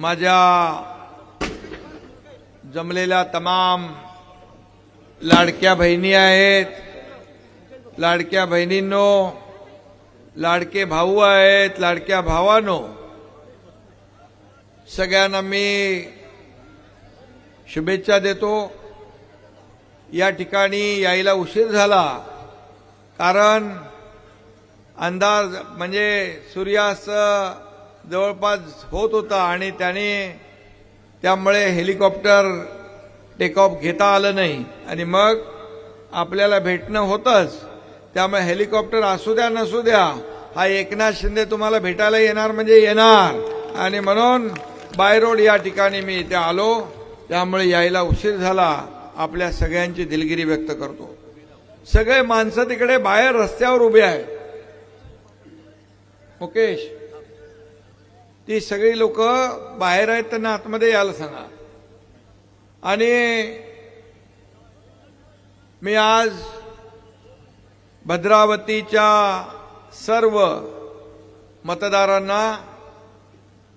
माझ्या जमलेल्या तमाम लाडक्या बहिणी आहेत. लाडक्या बहिणींनो लाडके भाऊ आहेत लाडक्या भावानो. सगळ्यांना मी शुभेच्छा देतो. या ठिकाणी यायला उशीर झाला कारण अंदाज म्हणजे सूर्यास्त जवळपास होत होता आणि त्याने त्यामुळे हेलिकॉप्टर टेकऑफ घेता आलं नाही. आणि मग आपल्याला भेटणं होतंच. त्यामुळे हेलिकॉप्टर असू द्या नसू द्या हा एकनाथ शिंदे तुम्हाला भेटायला येणार म्हणजे येणार. आणि म्हणून बाय रोड या ठिकाणी मी इथे आलो. त्यामुळे यायला उशीर झाला. आपल्या सगळ्यांची दिलगिरी व्यक्त करतो. सगळे माणसं तिकडे बाहेर रस्त्यावर उभे आहेत. मुकेश ती सगळी लोक बाहेर आहेत त्यांना आतमध्ये यायला सांगा. आणि मी आज भद्रावतीच्या सर्व मतदारांना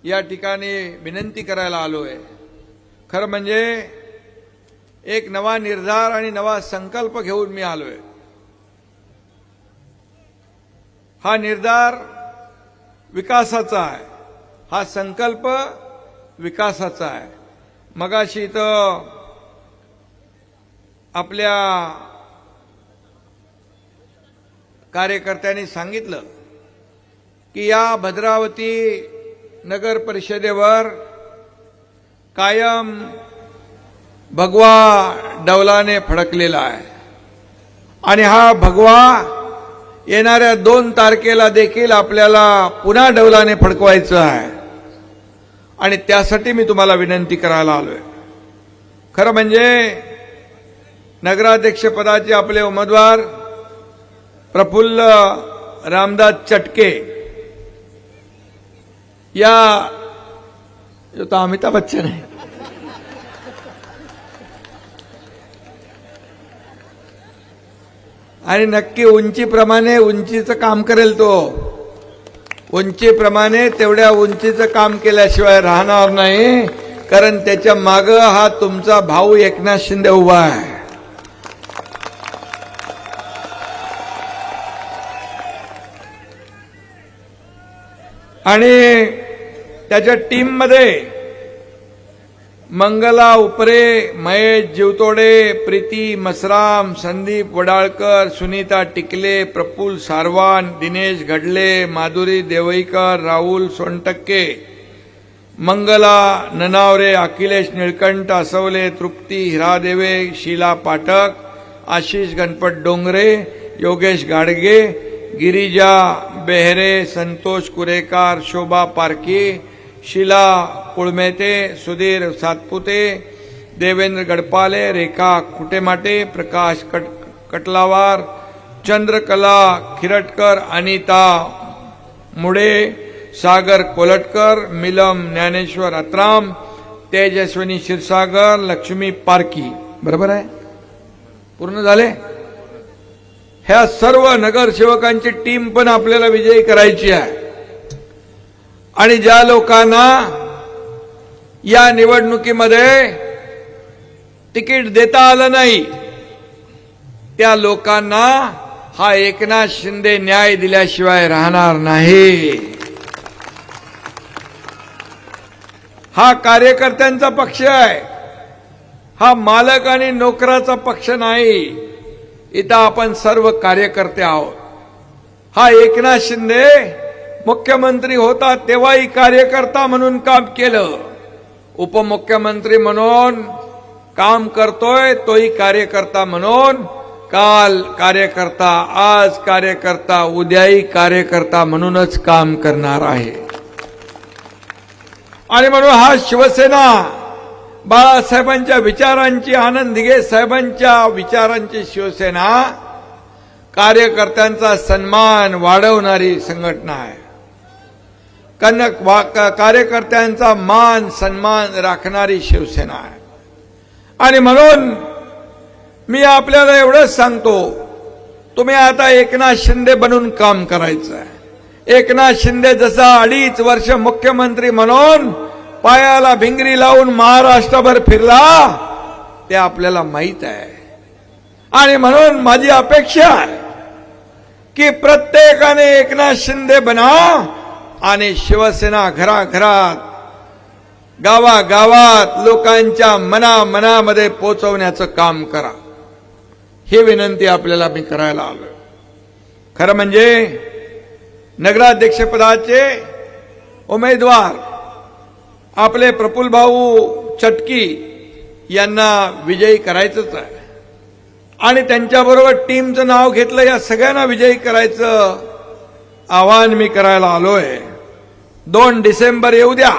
या ठिकाणी विनंती करायला आलो आहे खरं म्हणजे एक नवा निर्धार आणि नवा संकल्प घेऊन मी आलो आहे हा निर्धार विकासाचा आहे. हा संकल्प विकासाचा आहे. मगाशी तर आपल्या कार्यकर्त्यांनी सांगितलं की या भद्रावती नगर परिषदेवर कायम भगवा डवलाने फडकलेला आहे. आणि हा भगवा येणाऱ्या दोन तारखेला देखील आपल्याला पुन्हा डवलाने फडकवायचं आहे. आणि त्यासाठी मी तुम्हाला विनंती करायला आलोय. खरं म्हणजे नगराध्यक्षपदाचे आपले उमेदवार प्रफुल्ल रामदास चटके या जो तो अमिताभ बच्चन आहे. आणि नक्की उंचीप्रमाणे उंचीचं काम करेल तो. उंचीप्रमाणे तेवढ्या उंचीचं काम केल्याशिवाय राहणार नाही कारण त्याच्या माग हा तुमचा भाऊ एकनाथ शिंदे उभा आहे. आणि त्याच्या टीममध्ये मंगला उपरे महेश जीवतोडे प्रीती मसराम संदीप वडाळकर सुनीता टिकले प्रफुल सारवान दिनेश घडले माधुरी देवईकर राहुल सोनटक्के मंगला ननावरे अखिलेश निळकंठ असवले तृप्ती हिरादेवे शीला पाठक आशिष गणपत डोंगरे योगेश गाडगे गिरिजा बेहरे संतोष कुरेकार शोभा पारकी शिला कुळमेते सुधीर सातपुते देवेंद्र गडपाले रेखा कुटेमाटे प्रकाश कट कटलावार चंद्रकला खिरटकर अनिता मुडे सागर कोलटकर मिलम ज्ञानेश्वर अत्राम तेजस्विनी क्षीरसागर लक्ष्मी पारकी. बरोबर आहे? पूर्ण झाले? ह्या सर्व नगरसेवकांची टीम पण आपल्याला विजयी करायची आहे. आणि ज्या लोकांना या निवडणुकीमध्ये तिकीट देता आलं नाही त्या लोकांना हा एकनाथ शिंदे न्याय दिल्याशिवाय राहणार नाही. हा कार्यकर्त्यांचा पक्ष आहे. हा मालक आणि नोकराचा पक्ष नाही. इथं आपण सर्व कार्यकर्ते आहोत. हा एकनाथ शिंदे मुख्यमंत्री होता तेव्हाही कार्यकर्ता म्हणून काम केलं. उपमुख्यमंत्री म्हणून काम करतोय तोही कार्यकर्ता म्हणून. काल कार्यकर्ता आज कार्यकर्ता उद्याही कार्यकर्ता म्हणूनच काम करणार आहे. आणि म्हणून हा शिवसेना बाळासाहेबांच्या विचारांची आनंद दिघे साहेबांच्या विचारांची शिवसेना कार्यकर्त्यांचा सन्मान वाढवणारी संघटना आहे. कनक वा- कार्यकर्त्यांचा मान सन्मान राखणारी शिवसेना आहे. आणि म्हणून मी आपल्याला एवढंच सांगतो तुम्ही आता एकनाथ शिंदे बनून काम करायचं आहे. एकनाथ शिंदे जसा अडीच वर्ष मुख्यमंत्री म्हणून पायाला भिंगरी लावून महाराष्ट्रभर फिरला ते आपल्याला माहीत आहे. आणि म्हणून माझी अपेक्षा आहे की प्रत्येकाने एकनाथ शिंदे बना आणि शिवसेना घराघरात गावागावात लोकांच्या मनामनामध्ये पोचवण्याचं काम करा. ही विनंती आपल्याला मी करायला आलो खरं म्हणजे नगराध्यक्षपदाचे उमेदवार आपले प्रफुल भाऊ चटकी यांना विजयी करायचंच आहे. आणि त्यांच्याबरोबर टीमचं नाव घेतलं या सगळ्यांना विजयी करायचं आवाहन मी करायला आलोय. दोन डिसेंबर येऊ द्या.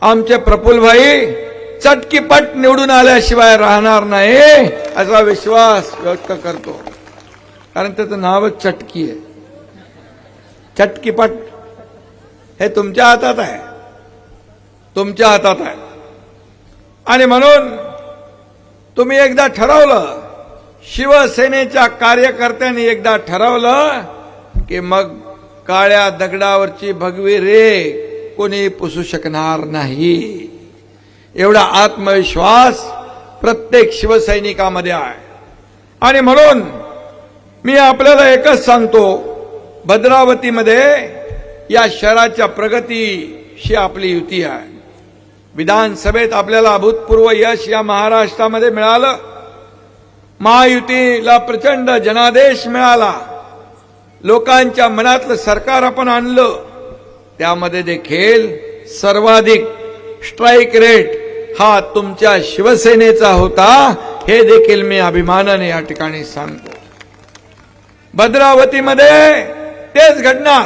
आमचे प्रफुलभाई चटकीपट निवडून आल्याशिवाय राहणार नाही असा विश्वास व्यक्त करतो. कारण त्याचं नावच चटकी आहे. चटकीपट हे तुमच्या हातात आहे. तुमच्या हातात आहे. आणि म्हणून तुम्ही एकदा ठरवलं शिवसेनेच्या कार्यकर्त्यांनी एकदा ठरवलं की मग काळ्या दगडावरची भगवी रे कोणी पुसू शकणार नाही. एवढा आत्मविश्वास प्रत्येक शिवसैनिकामध्ये आहे. आणि म्हणून मी आपल्याला एकच सांगतो भद्रावतीमध्ये या शहराच्या प्रगतीशी आपली युती आहे. विधानसभेत आपल्याला अभूतपूर्व यश या महाराष्ट्रामध्ये मिळालं. महायुतीला प्रचंड जनादेश मिळाला. लोकांच्या मनातलं सरकार आपण आणलं त्यामध्ये देखील सर्वाधिक स्ट्राईक रेट हा तुमच्या शिवसेनेचा होता हे देखील मी अभिमानाने या ठिकाणी सांगतो. भद्रावतीमध्ये तेच घडणार.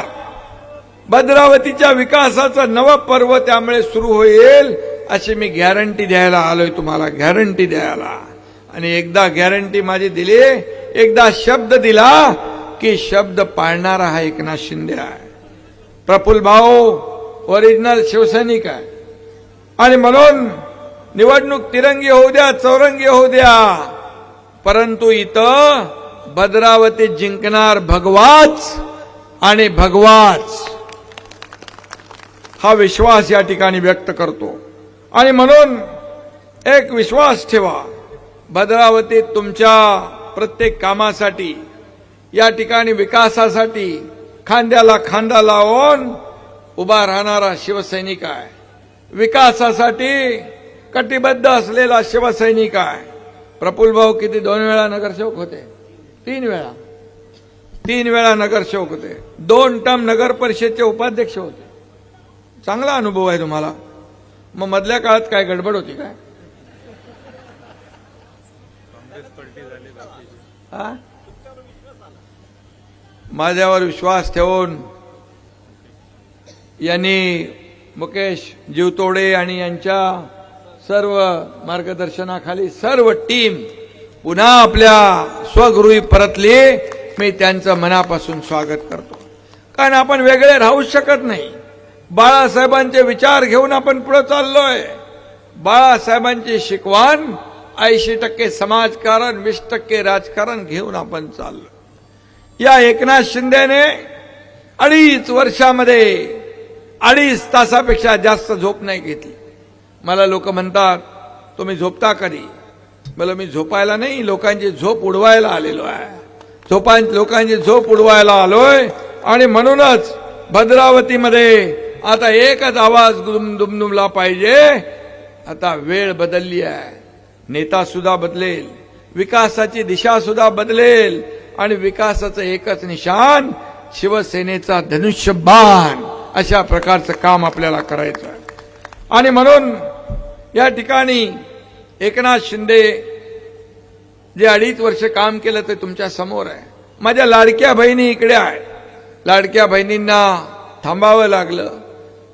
भद्रावतीच्या विकासाचं नवं पर्व त्यामुळे सुरू होईल अशी मी गॅरंटी द्यायला आलोय तुम्हाला गॅरंटी द्यायला. आणि एकदा गॅरंटी माझी दिली एकदा शब्द दिला की शब्द पाळणारा हा एकनाथ शिंदे आहे. प्रफुल भाऊ ओरिजिनल शिवसैनिक आहे. आणि म्हणून निवडणूक तिरंगी होऊ द्या चौरंगी होऊ द्या. परंतु इथं भद्रावती जिंकणार भगवाच आणि भगवाच. हा विश्वास या ठिकाणी व्यक्त करतो. आणि म्हणून एक विश्वास ठेवा. भद्रावतीत तुमच्या प्रत्येक कामासाठी या ठिकाणी विकासासाठी खांद्याला खांदा लावून उभा राहणारा शिवसैनिक आहे. विकासासाठी कटिबद्ध असलेला शिवसैनिक आहे. प्रफुल भाऊ किती दोन वेळा नगरसेवक होते? तीन वेळा. तीन वेळा नगरसेवक होते. दोन टर्म नगर परिषदचे उपाध्यक्ष होते. चांगला अनुभव आहे तुम्हाला. मग मधल्या काळात काय गडबड होती काय? हा? माझ्यावर विश्वास ठेवून यांनी मुकेश जीवतोडे आणि यांच्या सर्व मार्गदर्शनाखाली सर्व टीम पुन्हा आपल्या स्वगृही परतली. मी त्यांचं मनापासून स्वागत करतो. कारण आपण वेगळे राहू शकत नाही. बाळासाहेबांचे विचार घेऊन आपण पुढे चाललोय. बाळासाहेबांची शिकवण ऐंशी टक्के समाजकारण वीस टक्के राजकारण घेऊन आपण चाललो या एकनाथ शिंदेने अडीच वर्षामध्ये अडीच तासापेक्षा जास्त झोप नाही घेतली. मला लोक म्हणतात तुम्ही झोपता कधी? मला मी झोपायला नाही लोकांची झोप उडवायला आलेलो आहे. झोपां लोकांची झोप उडवायला आलोय आणि म्हणूनच भद्रावतीमध्ये आता एकच आवाज दुमदुमला पाहिजे. आता वेळ बदलली आहे. नेता सुद्धा बदलेल. विकासाची दिशा सुद्धा बदलेल. आणि विकासाचं एकच निशान शिवसेनेचा धनुष्यबाण. अशा प्रकारचं काम आपल्याला करायचं आणि म्हणून या ठिकाणी एकनाथ शिंदे जे अडीच वर्ष काम केलं ते तुमच्यासमोर आहे. माझ्या लाडक्या बहिणी इकडे आहे. लाडक्या बहिणींना थांबावं लागलं.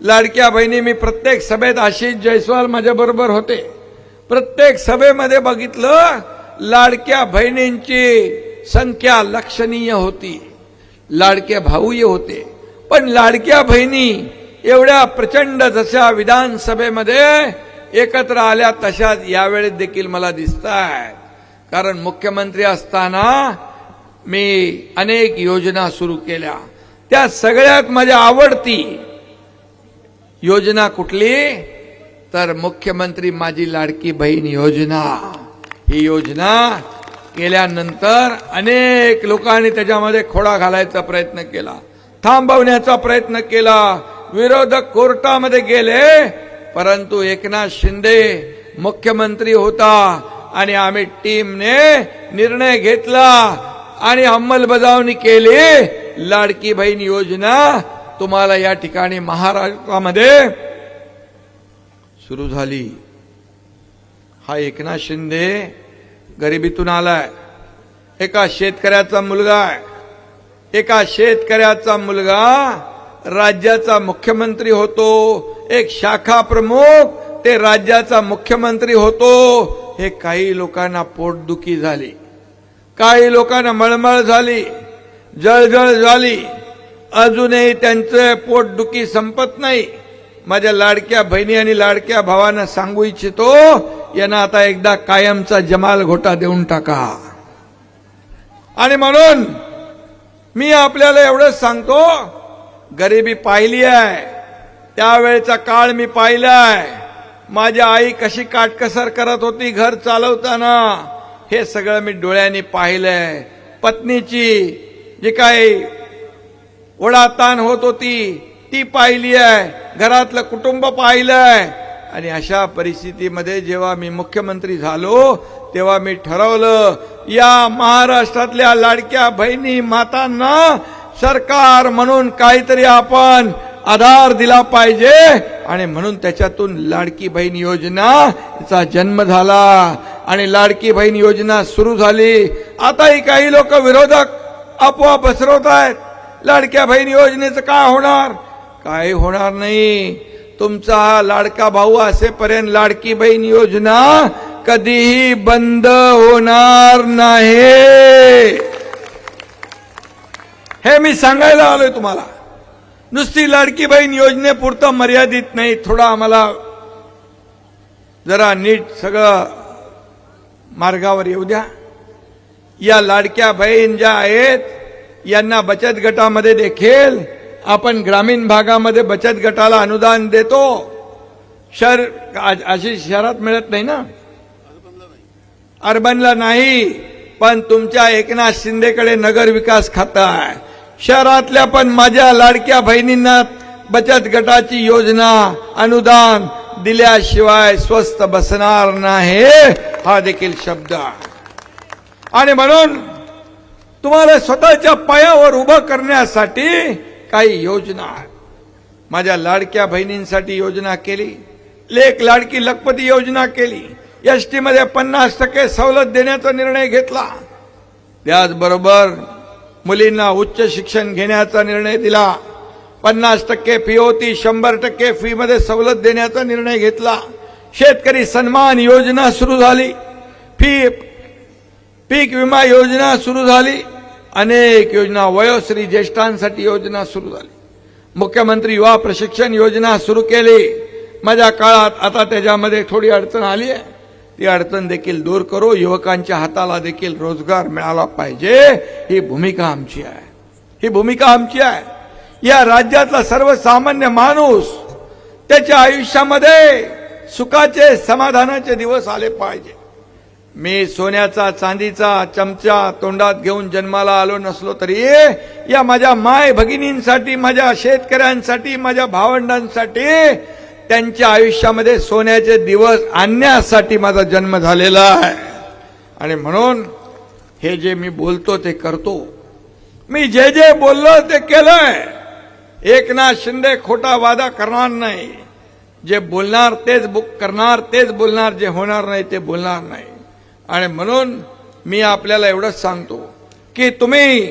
लाडक्या बहिणी मी प्रत्येक सभेत आशिष जयस्वाल माझ्याबरोबर होते. प्रत्येक सभेमध्ये बघितलं लाडक्या बहिणींची संख्या लक्षणीय होती. लाडके भाऊही होते. पण लाडक्या बहिणी एवढ्या प्रचंड जशा विधानसभेमध्ये एकत्र आल्या तशाच यावेळेस देखील मला दिसत आहेत कारण मुख्यमंत्री असताना मी अनेक योजना सुरू केल्या. त्या सगळ्यात माझ्या आवडती योजना कुठली? तर मुख्यमंत्री माझी लाडकी बहीण योजना. ही योजना केल्यानंतर अनेक लोकांनी त्याच्यामध्ये खोडा घालायचा प्रयत्न केला थांबवण्याचा प्रयत्न केला. विरोधक कोर्टामध्ये गेले परंतु एकनाथ शिंदे मुख्यमंत्री होता आणि आम्ही टीमने निर्णय घेतला आणि अंमलबजावणी केली. लाडकी बहीण योजना तुम्हाला या ठिकाणी महाराष्ट्रामध्ये सुरू झाली. हा एकनाथ शिंदे गरिबीतून आलाय. एका शेतकऱ्याचा मुलगा आहे. एका शेतकऱ्याचा मुलगा राज्याचा मुख्यमंत्री होतो. एक शाखा प्रमुख ते राज्याचा मुख्यमंत्री होतो. हे काही लोकांना पोटदुखी झाली. काही लोकांना मळमळ झाली. जळजळ झाली. अजूनही त्यांचं पोटदुखी संपत नाही. माझ्या लाडक्या बहिणी आणि लाडक्या भावांना सांगू इच्छितो यांना आता एकदा कायमचा जमाल घोटा देऊन टाका. आणि म्हणून मी आपल्याला एवढंच सांगतो गरिबी पाहिली आहे त्यावेळेचा काळ मी पाहिलाय माझी आई कशी काटकसर करत होती घर चालवताना हे सगळं मी डोळ्यांनी पाहिलंय. पत्नीची जी काही ओढाताण होत होती ती पाहिली आहे. घरातलं कुटुंब पाहिलंय. आणि अशा परिस्थितीमध्ये जेव्हा मी मुख्यमंत्री झालो तेव्हा मी ठरवलं या महाराष्ट्रातल्या लाडक्या बहिणी मातांना सरकार म्हणून काहीतरी आपण आधार दिला पाहिजे आणि म्हणून त्याच्यातून लाडकी बहीण योजना चा जन्म झाला. आणि लाडकी बहीण योजना सुरू झाली. आताही काही लोक विरोधक अफवा पसरवत आहेत. लाडक्या बहीण योजनेचं काय होणार? काही होणार नाही. तुमचा हा लाडका भाऊ असेपर्यंत लाडकी बहीण योजना कधीही बंद होणार नाही. हे मी सांगायला आलोय तुम्हाला. नुसती लाडकी बहीण योजनेपुरतं मर्यादित नाही थोडा आम्हाला जरा नीट सगळं मार्गावर येऊ द्या. या लाडक्या बहीण ज्या आहेत यांना बचत गटामध्ये देखील आपण ग्रामीण भागामध्ये बचत गटाला अनुदान देतो. शहर अशी शहरात मिळत नाही ना? अर्बनला नाही पण तुमच्या एकनाथ शिंदेकडे नगर विकास खातं आहे. शहरातल्या पण माझ्या लाडक्या बहिणींना बचत गटाची योजना अनुदान दिल्याशिवाय स्वस्त बसणार नाही. हा देखील शब्द आणि म्हणून तुम्हाला स्वतःच्या पायावर उभं करण्यासाठी काही योजना माझ्या लाडक्या बहिणींसाठी योजना केली. लेख लाडकी लखपती योजना केली. एस टीमध्ये पन्नास टक्के सवलत देण्याचा निर्णय घेतला. त्याचबरोबर मुलींना उच्च शिक्षण घेण्याचा निर्णय दिला. पन्नास टक्के फी होती शंभर टक्के फीमध्ये सवलत देण्याचा निर्णय घेतला. शेतकरी सन्मान योजना सुरू झाली. फी पीक विमा योजना सुरू झाली. अनेक योजना वयोश्री ज्येष्ठांसाठी योजना सुरू झाली. मुख्यमंत्री युवा प्रशिक्षण योजना सुरू केली. माझ्या काळात आता त्याच्यामध्ये थोडी अडचण आली आहे. ती अडचण देखील दूर करू. युवकांच्या हाताला देखील रोजगार मिळाला पाहिजे. ही भूमिका आमची आहे. ही भूमिका आमची आहे. या राज्यातला सर्वसामान्य माणूस त्याच्या आयुष्यामध्ये सुखाचे समाधानाचे दिवस आले पाहिजे. मी सोन्याचा चांदीचा चमचा तोंडात घेऊन जन्माला आलो नसलो तरी या माझ्या माय भगिनींसाठी माझ्या शेतकऱ्यांसाठी माझ्या भावंडांसाठी त्यांच्या आयुष्यामध्ये सोन्याचे दिवस आणण्यासाठी माझा जन्म झालेला आहे. आणि म्हणून हे जे मी बोलतो ते करतो. मी जे जे बोललो ते केलंय. एकनाथ शिंदे खोटा वादा करणार नाही. जे बोलणार तेच बुक करणार तेच बोलणार जे होणार नाही ते बोलणार नाही. आणि म्हणून मी आपल्याला एवढंच सांगतो की तुम्ही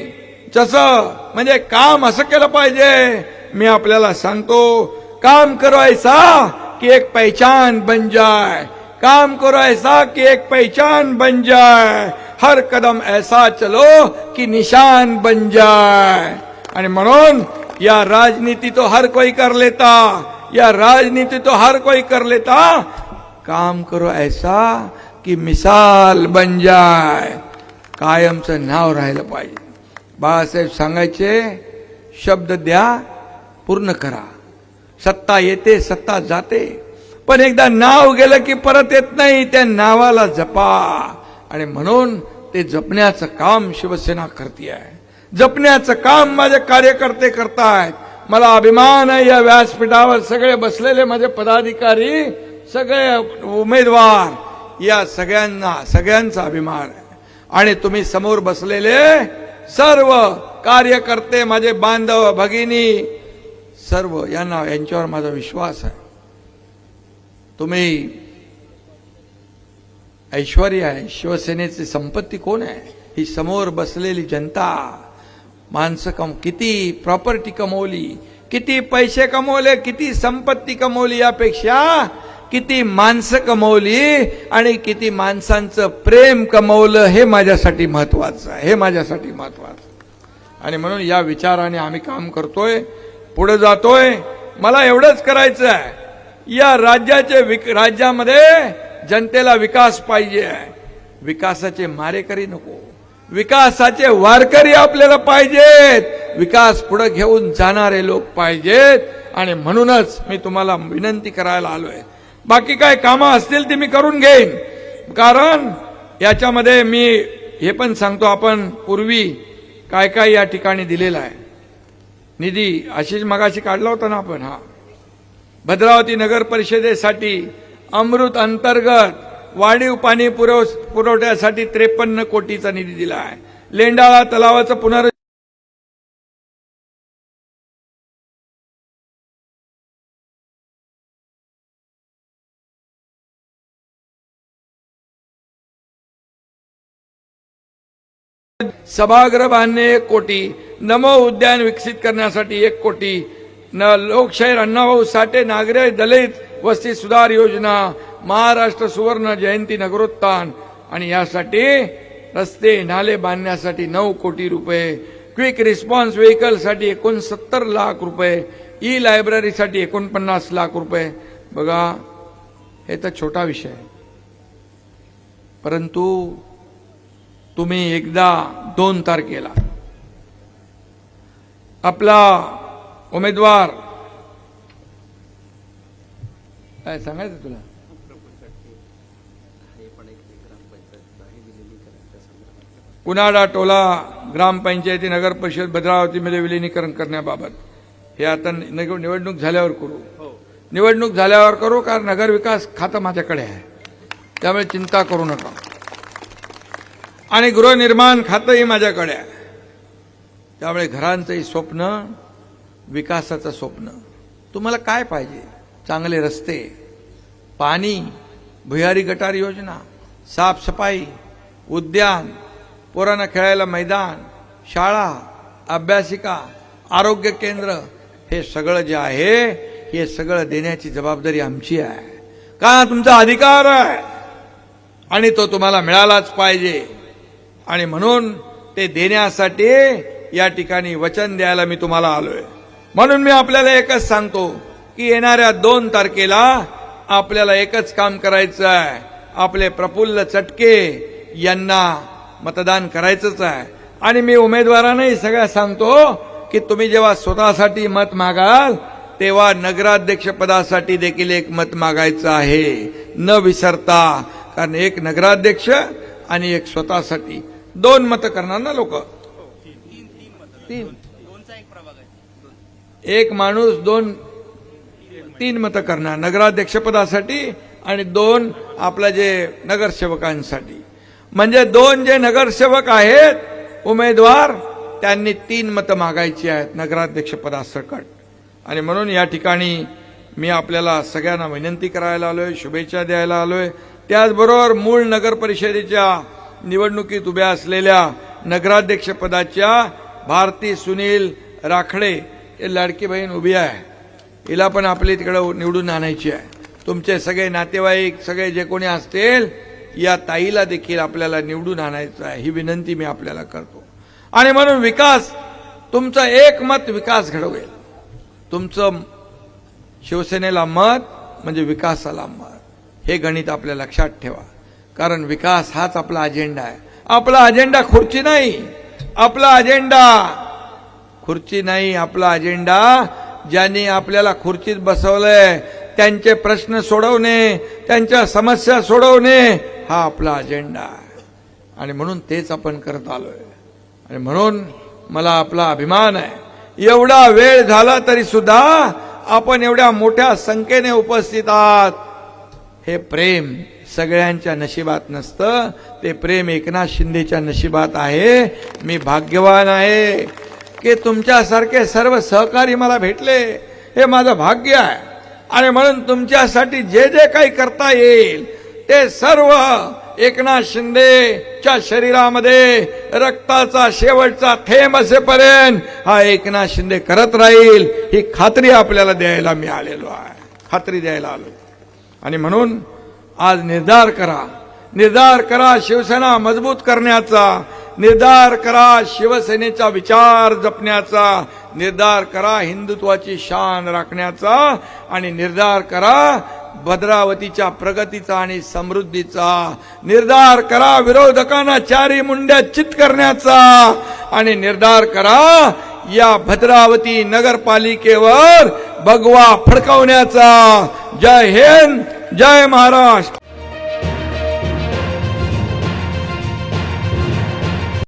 जसं म्हणजे काम असं केलं पाहिजे मी आपल्याला सांगतो काम करो ऐसा की एक पहचान बन जाए काम करो ऐसा की एक पहचान बन जाए हर कदम ऐसा चलो की निशान बन जाए आणि म्हणून या राजनीति तो हर कोई कर लेता या राजनीति तो हर कोई कर लेता. काम करो ऐसा की मिसाल बन जाय. कायमचं नाव राहिलं पाहिजे. बाळासाहेब सांगायचे शब्द द्या पूर्ण करा. सत्ता येते सत्ता जाते. पण एकदा नाव गेलं की परत येत नाही त्या नावाला जपा. आणि म्हणून ते जपण्याचं काम शिवसेना करते आहे जपण्याचं काम माझे कार्यकर्ते करतायत. मला अभिमान आहे या व्यासपीठावर सगळे बसलेले माझे पदाधिकारी सगळे उमेदवार. या सगळ्यांना सगळ्यांचा अभिमान आहे. आणि तुम्ही समोर बसलेले सर्व कार्यकर्ते माझे बांधव भगिनी सर्व यांना यांच्यावर माझा विश्वास आहे. तुम्ही ऐश्वर आहे शिवसेनेची संपत्ती कोण आहे? ही समोर बसलेली जनता माणसं कम किती प्रॉपर्टी कमवली किती पैसे कमवले किती संपत्ती कमवली यापेक्षा किती माणसं कमवली आणि किती माणसांचं प्रेम कमवलं हे माझ्यासाठी महत्वाचं आहे हे माझ्यासाठी महत्वाचं आणि म्हणून या विचाराने आम्ही काम करतोय पुढे जातोय. मला एवढंच करायचं आहे. या राज्याचे विक राज्यामध्ये जनतेला विकास पाहिजे आहे. विकासाचे मारेकरी नको. विकासाचे वारकरी आपल्याला पाहिजेत. विकास पुढे घेऊन जाणारे लोक पाहिजेत. आणि म्हणूनच मी तुम्हाला विनंती करायला आलोय. बाकी काय कामं असतील ती मी करून घेईन. कारण याच्यामध्ये मी हे पण सांगतो आपण पूर्वी काय काय या ठिकाणी दिलेलं आहे. निधी अशीच मगाशी काढला होता ना आपण हा. भद्रावती नगर परिषदेसाठी अमृत अंतर्गत वाढीव पाणी पुरव पुरवठ्यासाठी त्रेपन्न कोटीचा निधी दिला आहे. लेंडाळा तलावाचं पुनर् सभागृह बांधणे एक कोटी नमो उद्यान विकसित करण्यासाठी एक कोटी न लोकशाहीर अण्णाभाऊ साठे नागरे दलित वस्ती सुधार योजना महाराष्ट्र सुवर्ण जयंती नगरोत्थान. आणि यासाठी रस्ते नाले बांधण्यासाठी नऊ कोटी रुपये क्विक रिस्पॉन्स व्हेकलसाठी एकोणसत्तर लाख रुपये ई लायब्ररीसाठी एकोणपन्नास लाख रुपये. बघा हे तर छोटा विषय परंतु तुम्ही एकदा दोन तारखेला आपला उमेदवार काय सांगायचं तुला? कुणाडा टोला ग्रामपंचायती नगर परिषद भद्रावतीमध्ये विलिनीकरण करण्याबाबत. हे आता निवडणूक झाल्यावर करू. निवडणूक झाल्यावर करू कारण नगर विकास खातं माझ्याकडे आहे. त्यामुळे चिंता करू नका. आणि गृहनिर्माण खातंही माझ्याकडे आहे. त्यामुळे घरांचंही स्वप्न विकासाचं स्वप्न. तुम्हाला काय पाहिजे? चांगले रस्ते पाणी भुयारी गटार योजना साफसफाई उद्यान पोरांना खेळायला मैदान शाळा अभ्यासिका आरोग्य केंद्र हे सगळं जे आहे हे सगळं देण्याची जबाबदारी आमची आहे. का तुमचा अधिकार आहे. आणि तो तुम्हाला मिळालाच पाहिजे. आणि म्हणून ते देण्यासाठी या ठिकाणी वचन द्यायला मी तुम्हाला आलोय. म्हणून मी आपल्याला एकच सांगतो की येणाऱ्या दोन तारखेला आपल्याला एकच काम करायचं आहे. आपले प्रफुल्ल चटके यांना मतदान करायचंच आहे. आणि मी उमेदवारांनाही सगळ्या सांगतो की तुम्ही जेव्हा स्वतःसाठी मत मागाल तेव्हा नगराध्यक्ष पदासाठी देखील एक मत मागायचं आहे. न विसरता कारण एक नगराध्यक्ष आणि एक स्वतःसाठी. दोन मतं करणार ना लोक? तीन. एक माणूस दोन तीन मतं करणार नगराध्यक्षपदासाठी आणि दोन आपल्या जे नगरसेवकांसाठी. म्हणजे दोन जे नगरसेवक आहेत उमेदवार त्यांनी तीन मतं मागायची आहेत नगराध्यक्षपदासकट. आणि म्हणून या ठिकाणी मी आपल्याला सगळ्यांना विनंती करायला आलोय शुभेच्छा द्यायला आलोय. त्याचबरोबर मूळ नगर परिषदेच्या निवडणुकीत उभ्या असलेल्या नगराध्यक्षपदाच्या भारती सुनील राखडे हे लाडकी बहीण उभी आहे. हिला पण आपली तिकडं निवडून आणायची आहे. तुमचे सगळे नातेवाईक सगळे जे कोणी असतील या ताईला देखील आपल्याला निवडून आणायचं आहे ही विनंती मी आपल्याला करतो. आणि म्हणून विकास तुमचं एक मत विकास घडवेल. तुमचं शिवसेनेला मत म्हणजे विकासाला मत. हे गणित आपल्या लक्षात ठेवा. कारण विकास हाच आपला अजेंडा आहे. आपला अजेंडा खुर्ची नाही. आपला अजेंडा खुर्ची नाही आपला अजेंडा ज्यांनी आपल्याला खुर्चीत बसवलंय त्यांचे प्रश्न सोडवणे त्यांच्या समस्या सोडवणे हा आपला अजेंडा आहे. आणि म्हणून तेच आपण करत आलोय. आणि म्हणून मला आपला अभिमान आहे. एवढा वेळ झाला तरी सुद्धा आपण एवढ्या मोठ्या संख्येने उपस्थित आहात. हे प्रेम सगळ्यांच्या नशिबात नसतं. ते प्रेम एकनाथ शिंदेच्या नशिबात आहे. मी भाग्यवान आहे की तुमच्यासारखे सर्व सहकारी मला भेटले. हे माझं भाग्य आहे. आणि म्हणून तुमच्यासाठी जे जे काही करता येईल ते सर्व एकनाथ शिंदेच्या शरीरामध्ये रक्ताचा शेवटचा थेंब असेपर्यंत हा एकनाथ शिंदे करत राहील ही खात्री आपल्याला द्यायला मी आलेलो आहे. खात्री द्यायला आलो. आणि म्हणून आज निर्धार करा. निर्धार करा शिवसेना मजबूत करण्याचा. निर्धार करा शिवसेनेचा विचार जपण्याचा. निर्धार करा हिंदुत्वाची शान राखण्याचा. आणि निर्धार करा भद्रावतीच्या प्रगतीचा आणि समृद्धीचा. निर्धार करा विरोधकांना चारी मुंड्या चित करण्याचा. आणि निर्धार करा या भद्रावती नगरपालिकेवर भगवा फडकवण्याचा. जय हिंद. जय महाराष्ट्र